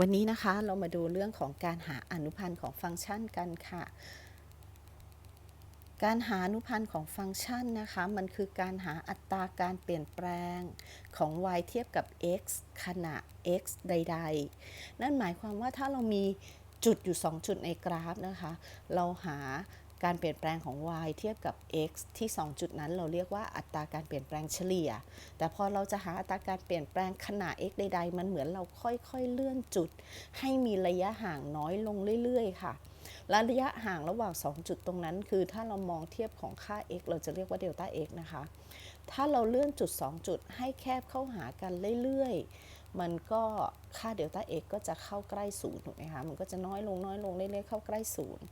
วันนี้นะคะเรามาดูเรื่องของการหาอนุพันธ์ของฟังก์ชันกันค่ะ การหาอนุพันธ์ของฟังก์ชันนะคะ มันคือการหาอัตราการเปลี่ยนแปลงของ y เทียบกับ x ขณะ x ใด ๆ นั่นหมายความว่าถ้าเรามีจุดอยู่ 2 จุดในกราฟนะคะ เราหา การเปลี่ยนแปลงของ y เทียบกับ x ที่ 2 จุดนั้น เราเรียกว่าอัตราการเปลี่ยนแปลงเฉลี่ย แต่พอเราจะหาอัตราการเปลี่ยนแปลงขนาด x ใด ๆ มันเหมือนเราค่อยๆเลื่อนจุด ให้มีระยะห่างน้อยลงเรื่อยๆ ค่ะและระยะห่างระหว่าง 2 จุดตรงนั้น คือถ้าเรามองเทียบของค่า x เราจะเรียกว่าเดลต้า x นะคะ ถ้าเราเลื่อนจุด 2 จุดให้แคบเข้าหากันเรื่อยๆ มันก็ค่าเดลต้า x ก็จะเข้าใกล้ศูนย์ถูกไหมคะมันก็จะน้อยลงน้อยลงเรื่อยๆเข้าใกล้ศูนย์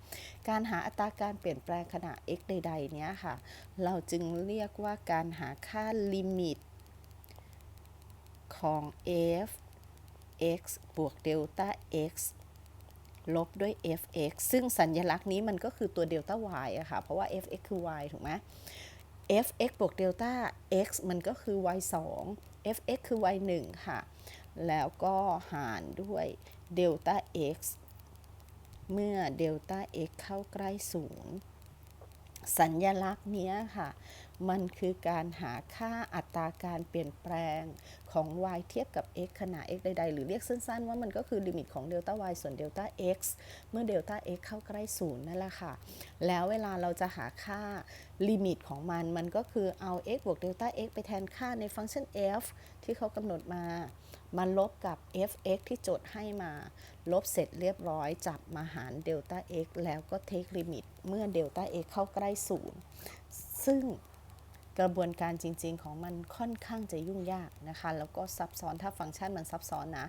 การหาอัตราการเปลี่ยนแปลงขณะ x ใดๆเนี้ยค่ะ เราจึงเรียกว่าการหาค่าลิมิตของ f x บวกเดลต้า x ลบด้วย fx ซึ่งสัญญลักษณ์นี้มันก็คือตัวเดลต้า y อะค่ะ เพราะว่า fx คือ y ถูกไหม fx บวกเดลต้า x มันก็คือ y 2 fx คือ y 1ค่ะ แล้วก็หารด้วยเดลต้า x เมื่อเดลต้า x เข้าใกล้ศูนย์ สัญญลักษณ์นี้ค่ะ มันคือการหาค่าอัตราการเปลี่ยนแปลงของ y เทียบกับ x ขณะ x ใด ๆ หรือเรียกสั้น ๆ ว่ามันก็คือลิมิตของเดลต้า y ส่วนเดลต้า x เมื่อเดลต้า x เข้าใกล้ศูนย์นั่นแหละค่ะ แล้วเวลาเราจะหาค่าลิมิตของมัน มันก็คือเอา x บวกเดลต้า x ไปแทนค่าในฟังก์ชัน f ที่เขากำหนดมา มาลบกับ fx ที่โจทย์ให้มา ลบเสร็จเรียบร้อย จับมาหารเดลต้า x แล้วก็เทคลิมิต เมื่อเดลต้า x เข้าใกล้ศูนย์ซึ่งกระบวนการจริง ๆ ของมันค่อนข้างจะยุ่งยากนะคะ แล้วก็ซับซ้อนถ้าฟังก์ชันมันซับซ้อนนะ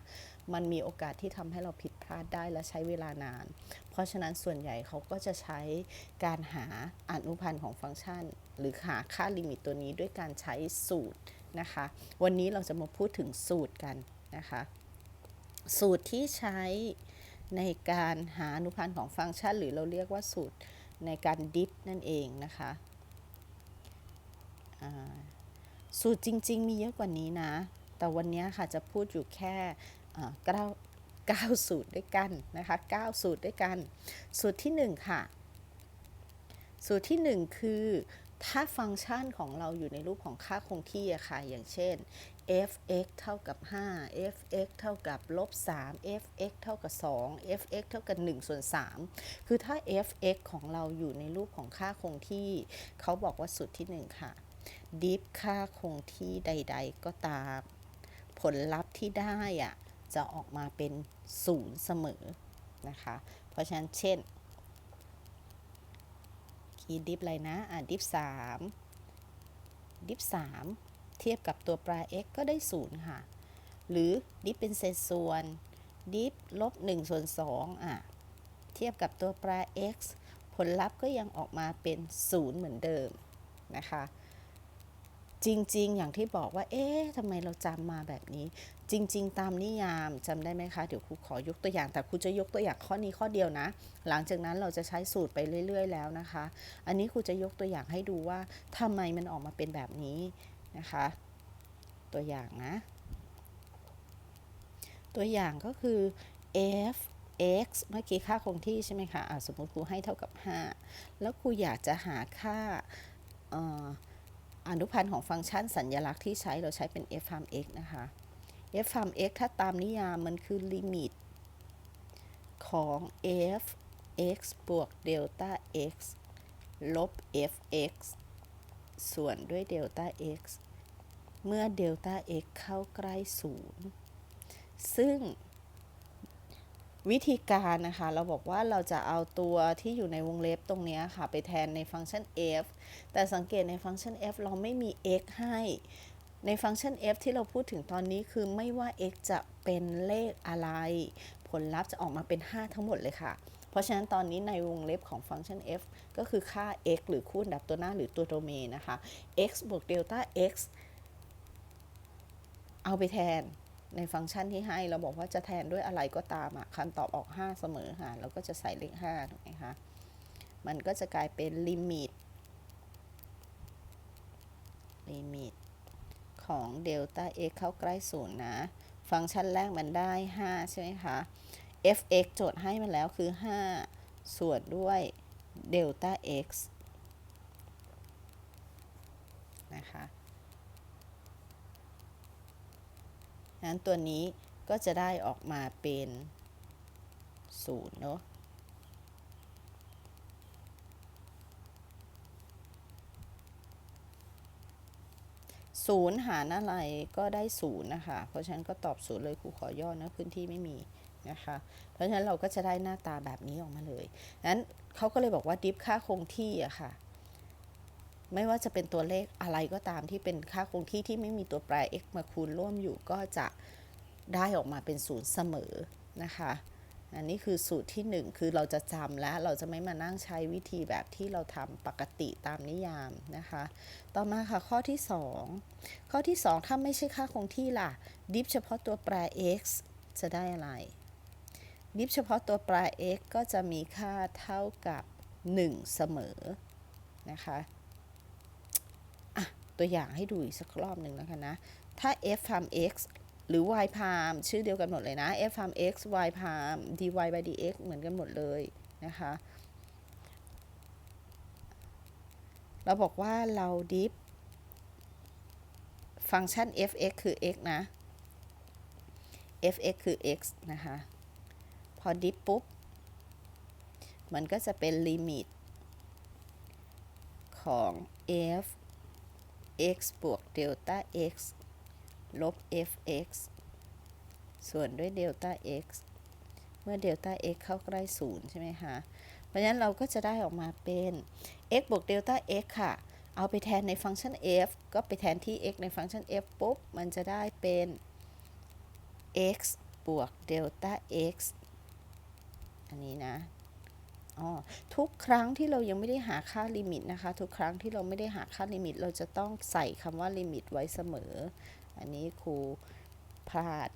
มันมีโอกาสที่ทำให้เราผิดพลาดได้และใช้เวลานาน เพราะฉะนั้นส่วนใหญ่เขาก็จะใช้การหาอนุพันธ์ของฟังก์ชัน หรือหาค่าลิมิตตัวนี้ด้วยการใช้สูตรนะคะ วันนี้เราจะมาพูดถึงสูตรกัน นะคะ สูตรที่ใช้ในการหาอนุพันธ์ของฟังก์ชัน หรือเราเรียกว่าสูตรในการดิฟนั่นเองนะคะสูตรจริง ๆ มีเยอะกว่านี้นะ แต่วันนี้ค่ะจะพูดอยู่แค่เก้าเก้าสูตรด้วยกันนะคะเก้าสูตรด้วยกัน สูตรที่หนึ่งค่ะ สูตรที่หนึ่งคือถ้าฟังก์ชันของเราอยู่ในรูปของค่าคงที่อะค่ะ อย่างเช่น f(x) เท่ากับ 5 f(x) เท่ากับลบ3 f(x) เท่ากับ 2 f(x) เท่ากับ1ส่วน3คือถ้า f(x) ของเราอยู่ในรูปของค่าคงที่ เขาบอกว่าสูตรที่ 1 ค่ะ ดิฟค่าคงที่ใด ๆ ก็ตาม ผลลัพธ์ที่ได้อะจะออกมาเป็นศูนย์เสมอนะคะ เพราะฉะนั้นเช่นคีดิฟอะไรนะ อะดิฟ3ดิฟ3 เทียบกับตัวปลา x ก็ได้ 0 ค่ะ หรือดิฟเป็นเศษส่วน ดิฟลบ1ส่วน2อะ เทียบกับตัวปลา x ผลลัพธ์ก็ยังออกมาเป็น 0 เหมือนเดิมนะคะ จริงๆ อย่างที่บอกว่า เอ๊ะทำไมเราจำมาแบบนี้ จริง ๆ ตามนิยามจำได้ไหมคะ เดี๋ยวครูขอยกตัวอย่าง แต่ครูจะยกตัวอย่างข้อนี้ข้อเดียวนะ หลังจากนั้นเราจะใช้สูตรไปเรื่อย ๆ แล้วนะคะ อันนี้ครูจะยกตัวอย่างให้ดูว่าทำไมมันออกมาเป็นแบบนี้ นะคะ ตัวอย่างนะ ตัวอย่างก็คือ f x เมื่อกี้ค่าคงที่ใช่ไหมคะะสมมติครูให้เท่ากับ 5 แล้วครูอยากจะหาค่าอนุพันธ์ของฟังก์ชันสัญญลักษณ์ที่ใช้เราใช้เป็น f ฟาร์ม x นะคะ f ฟาร์ม x ถ้าตามนิยามมันคือลิมิตของ f x บวกเดลต้า x ลบ f x ส่วนด้วยเดลต้า x เมื่อเดลต้า x เข้าใกล้ศูนย์ซึ่งวิธีการนะคะ เราบอกว่าเราจะเอาตัวที่อยู่ในวงเล็บตรงนี้ค่ะ ไปแทนในฟังก์ชัน f แต่สังเกตในฟังก์ชัน f เราไม่มี x ให้ในฟังก์ชัน f ที่เราพูดถึงตอนนี้คือไม่ว่า x จะเป็นเลขอะไร ผลลัพธ์จะออกมาเป็น 5 ทั้งหมดเลยค่ะ เพราะฉะนั้นตอนนี้ในวงเล็บของฟังก์ชัน f ก็คือค่า x หรือคูณดับตัวหน้าหรือตัวโดเมนนะคะ x บวกเดลต้า x เอาไปแทนในฟังก์ชันที่ให้เราบอกว่าจะแทนด้วยอะไรก็ตามอะคำตอบออก 5 เสมอค่ะเราก็จะใส่เลข5ถูกไหมคะมันก็จะกลายเป็นลิมิตลิมิตของเดลต้า x เข้าใกล้ศูนย์นะ ฟังก์ชันแรกมันได้ 5 ใช่ไหมคะ f(x) โจทย์ให้มาแล้วคือ 5 ส่วนด้วยเดลต้า x นะคะ นั้นตัวนี้ก็จะได้ออกมาเป็น0เนอะศูนย์หารอะไรก็ได้ศูนย์นะคะ เพราะฉะนั้นก็ตอบศูนย์เลยครูขอย่อนะพื้นที่ไม่มีนะคะ เพราะฉะนั้นเราก็จะได้หน้าตาแบบนี้ออกมาเลยนั้นเขาก็เลยบอกว่าดิฟค่าคงที่อะค่ะ ไม่ว่าจะเป็นตัวเลขอะไรก็ตามที่เป็นค่าคงที่ที่ไม่มีตัวแปร x มาคูณร่วมอยู่ก็จะได้ออกมาเป็นศูนย์เสมอนะคะ อันนี้คือสูตรที่ 1 คือเราจะจำและเราจะไม่มานั่งใช้วิธีแบบที่เราทำปกติตามนิยามนะคะ ต่อมาค่ะข้อที่ 2 ข้อที่ 2 ถ้าไม่ใช่ค่าคงที่ล่ะ ดิฟเฉพาะตัวแปร x จะได้อะไร ดิฟเฉพาะตัวแปร x ก็จะมีค่าเท่ากับ 1 เสมอนะคะอะ ตัวอย่างให้ดูอีกสักรอบหนึ่งนะคะนะ ถ้า f ทำ x หรือ y พามชื่อเดียวกันหมดเลยนะ f พาม x y พาม dy by dx เหมือนกันหมดเลยนะคะ เราบอกว่าเราดิฟฟังก์ชัน f(x) คือ x นะ f(x) คือ x นะคะ พอดิฟปุ๊บ มันก็จะเป็นลิมิตของ f x บวกเดลต้า x ลบ f(x) ส่วนด้วยเดลต้า x เมื่อเดลต้า x เข้าใกล้ศูนย์ใช่ไหมคะ เพราะฉะนั้นเราก็จะได้ออกมาเป็น x บวกเดลต้า x ค่ะ เอาไปแทนในฟังก์ชัน f ก็ไปแทนที่ x ในฟังก์ชัน f ปุ๊บ มันจะได้เป็น x บวกเดลต้า x อันนี้นะ ทุกครั้งที่เรายังไม่ได้หาค่าลิมิตนะคะ ทุกครั้งที่เราไม่ได้หาค่าลิมิต เราจะต้องใส่คำว่าลิมิตไว้เสมอ อันนี้ครูพลาด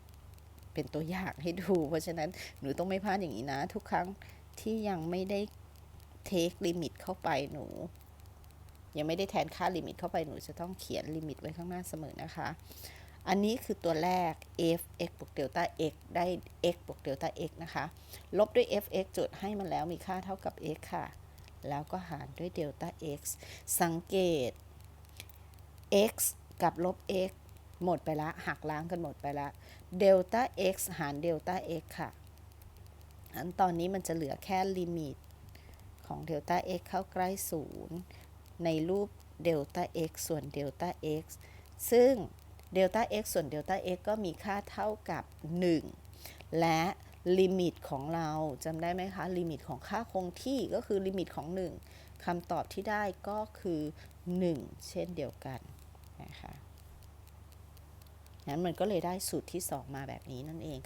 เป็นตัวอย่างให้ดู เพราะฉะนั้นหนูต้องไม่พลาดอย่างนี้นะ ทุกครั้งที่ยังไม่ได้เทคลิมิตเข้าไปหนู ยังไม่ได้แทนค่าลิมิตเข้าไปหนูจะต้องเขียนลิมิตไว้ข้างหน้าเสมอนะคะ อันนี้คือตัวแรก f x บวกเดลต้า x ได้ x บวกเดลต้า x นะคะ ลบด้วย f x จุดให้มันแล้วมีค่าเท่ากับ x ค่ะ แล้วก็หารด้วยเดลต้า x สังเกต x กับลบ x หมดไปละ หักล้างกันหมดไปละเดลต้า x หารเดลต้า x ค่ะ อันตอนนี้มันจะเหลือแค่ลิมิตของเดลต้า x เข้าใกล้ศูนย์ในรูปเดลต้า x ส่วนเดลต้า x ซึ่ง เดลต้า x ส่วนเดลต้า x ก็มีค่าเท่ากับ 1 และลิมิตของเราจำได้ไหมคะ ลิมิตของค่าคงที่ก็คือลิมิตของ 1คำตอบที่ได้ก็คือ 1 เช่นเดียวกันนะคะนั้นมันก็เลยได้สูตรที่ 2 มาแบบนี้นั่นเอง